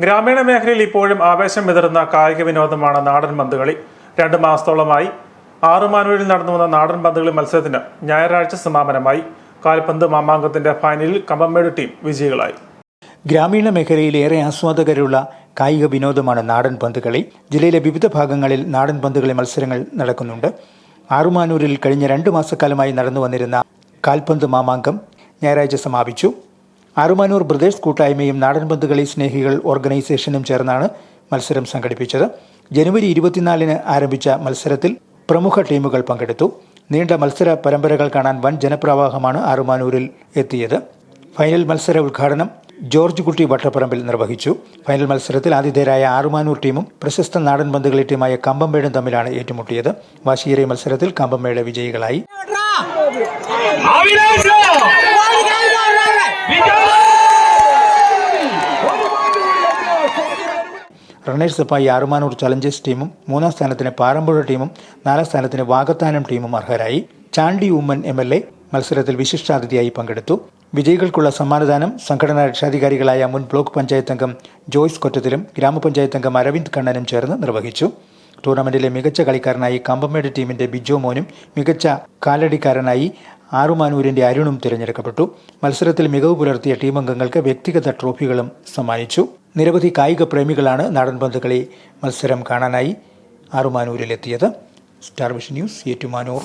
ഗ്രാമീണ മേഖലയിൽ ഇപ്പോഴും ആവേശം വിതറുന്ന കായിക വിനോദമാണ് നാടൻ പന്തുകളി. രണ്ട് മാസത്തോളമായി ആറുമാനൂരിൽ നടന്നു വന്ന നാടൻ പന്തുകളി മത്സരത്തിന് ഞായറാഴ്ച സമാപനമായി. കാൽപന്ത് മാമാങ്കത്തിന്റെ ഫൈനലിൽ കമ്പമ്മേട് ടീം വിജയികളായി. ഗ്രാമീണ മേഖലയിൽ ഏറെ ആസ്വാദകരുള്ള കായിക വിനോദമാണ് നാടൻ പന്തുകളി. ജില്ലയിലെ വിവിധ ഭാഗങ്ങളിൽ നാടൻ പന്തുകളി മത്സരങ്ങൾ നടക്കുന്നുണ്ട്. ആറുമാനൂരിൽ കഴിഞ്ഞ രണ്ടു മാസക്കാലമായി നടന്നു വന്നിരുന്ന കാൽപന്ത് മാമാങ്കം ഞായറാഴ്ച സമാപിച്ചു. ആറുമാനൂർ ബ്രദേഴ്സ് കൂട്ടായ്മയും നാടൻ പന്തുകളി സ്നേഹികൾ ഓർഗനൈസേഷനും ചേർന്നാണ് മത്സരം സംഘടിപ്പിച്ചത്. ജനുവരി ഇരുപത്തിനാലിന് ആരംഭിച്ച മത്സരത്തിൽ പ്രമുഖ ടീമുകൾ പങ്കെടുത്തു. നീണ്ട മത്സര പരമ്പരകൾ കാണാൻ വൻ ജനപ്രവാഹമാണ് ആറുമാനൂരിൽ എത്തിയത്. ഫൈനൽ മത്സര ഉദ്ഘാടനം ജോർജ് കുട്ടി വട്ടപ്പറമ്പിൽ നിർവഹിച്ചു. ഫൈനൽ മത്സരത്തിൽ ആതിഥേയരായ ആറുമാനൂർ ടീമും പ്രശസ്ത നാടൻ പന്തുകളി ടീമായ കമ്പംമേടും തമ്മിലാണ് ഏറ്റുമുട്ടിയത്. വാശിയേറിയ മത്സരത്തിൽ കമ്പംമേട് വിജയികളായി. അവിനാശ റണ്ണേഴ്സ് അപ്പായി ആറുമാനൂർ ചലഞ്ചേഴ്സ് ടീമും മൂന്നാം സ്ഥാനത്തിന് പാറമ്പുഴ ടീമും നാലാം സ്ഥാനത്തിന് വാകത്താനം ടീമും അർഹരായി. Chandy Oommen M L A മത്സരത്തിൽ വിശിഷ്ടാതിഥിയായി പങ്കെടുത്തു. വിജയികൾക്കുള്ള സമ്മാനദാനം സംഘടനാ രക്ഷാധികാരികളായ മുൻ ബ്ലോക്ക് പഞ്ചായത്ത് അംഗം ജോയ്സ് കൊറ്റത്തിലും ഗ്രാമപഞ്ചായത്ത് അംഗം അരവിന്ദ് കണ്ണനും ചേർന്ന് നിർവഹിച്ചു. ടൂർണമെന്റിലെ മികച്ച കളിക്കാരനായി കമ്പമേട് ടീമിന്റെ ബിജോ മോനും മികച്ച കാലടിക്കാരനായി ആറുമാനൂരിന്റെ അരുണും തിരഞ്ഞെടുക്കപ്പെട്ടു. മത്സരത്തിൽ മികവ് പുലർത്തിയ ടീമംഗങ്ങൾക്ക് വ്യക്തിഗത ട്രോഫികളും സമ്മാനിച്ചു. നിരവധി കായിക പ്രേമികളാണ് നാടൻ പന്തുകളി മത്സരം കാണാനായി ആറുമാനൂരിലെത്തിയത്. Star vision news Ettumanoor.